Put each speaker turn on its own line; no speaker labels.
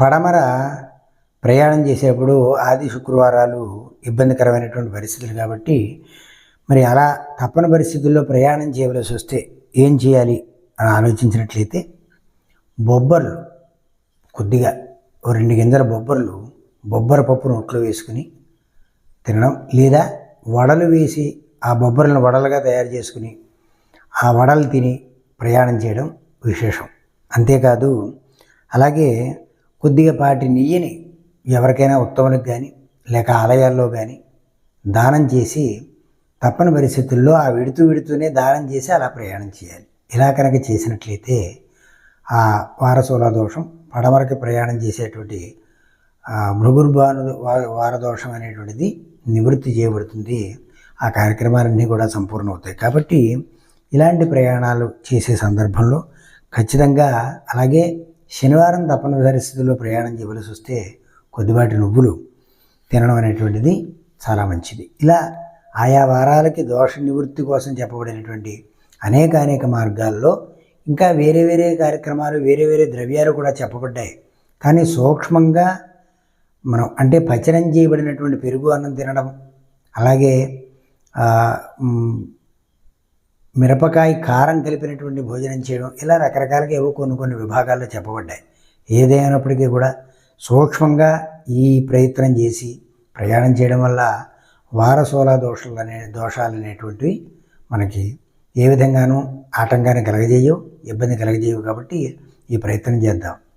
పడమర ప్రయాణం చేసేప్పుడు ఆది శుక్రవారాలు ఇబ్బందికరమైనటువంటి పరిస్థితులు కాబట్టి మరి అలా తప్పని పరిస్థితుల్లో ప్రయాణం చేయవలసి వస్తే ఏం చేయాలి అని ఆలోచించినట్లయితే బొబ్బర్లు కొద్దిగా ఓ రెండు గింజల బొబ్బర్లు బొబ్బర పప్పు నోట్లో వేసుకుని తినడం లేదా వడలు వేసి ఆ బొబ్బర్లను వడలుగా తయారు చేసుకుని ఆ వడలు తిని ప్రయాణం చేయడం విశేషం. అంతేకాదు అలాగే కొద్దిగా పాటి నెయ్యిని ఎవరికైనా ఉత్తములకు కానీ లేక ఆలయాల్లో కానీ దానం చేసి తప్పని పరిస్థితుల్లో ఆ విడుతూ విడుతూనే దానం చేసి అలా ప్రయాణం చేయాలి. ఇలా కనుక చేసినట్లయితే ఆ వారసూల దోషం పడమరకి ప్రయాణం చేసేటువంటి మృగుర్భాను వారదోషం అనేటువంటిది నివృత్తి చేయబడుతుంది. ఆ కార్యక్రమాలన్నీ కూడా సంపూర్ణ అవుతాయి కాబట్టి ఇలాంటి ప్రయాణాలు చేసే సందర్భంలో ఖచ్చితంగా అలాగే శనివారం తప్పని పరిస్థితుల్లో ప్రయాణం చేయవలసి వస్తే కొద్దిపాటి నువ్వులు తినడం అనేటువంటిది చాలా మంచిది. ఇలా ఆయా వారాలకి దోష నివృత్తి కోసం చెప్పబడినటువంటి అనేక అనేక మార్గాల్లో ఇంకా వేరే వేరే కార్యక్రమాలు వేరే వేరే ద్రవ్యాలు కూడా చెప్పబడ్డాయి. కానీ సూక్ష్మంగా మనం అంటే పచనం చేయబడినటువంటి పెరుగు అన్నం తినడం అలాగే మిరపకాయ కారం కలిపినటువంటి భోజనం చేయడం ఇలా రకరకాలుగా ఏవో కొన్ని కొన్ని విభాగాల్లో చెప్పబడ్డాయి. ఏదైనప్పటికీ కూడా సూక్ష్మంగా ఈ ప్రయత్నం చేసి ప్రయాణం చేయడం వల్ల వారసోల దోషాలు అనే దోషాలు అనేటువంటివి మనకి ఏ విధంగానూ ఆటంకాన్ని కలగజేయవు ఇబ్బంది కలగజేయవు కాబట్టి ఈ ప్రయత్నం చేద్దాం.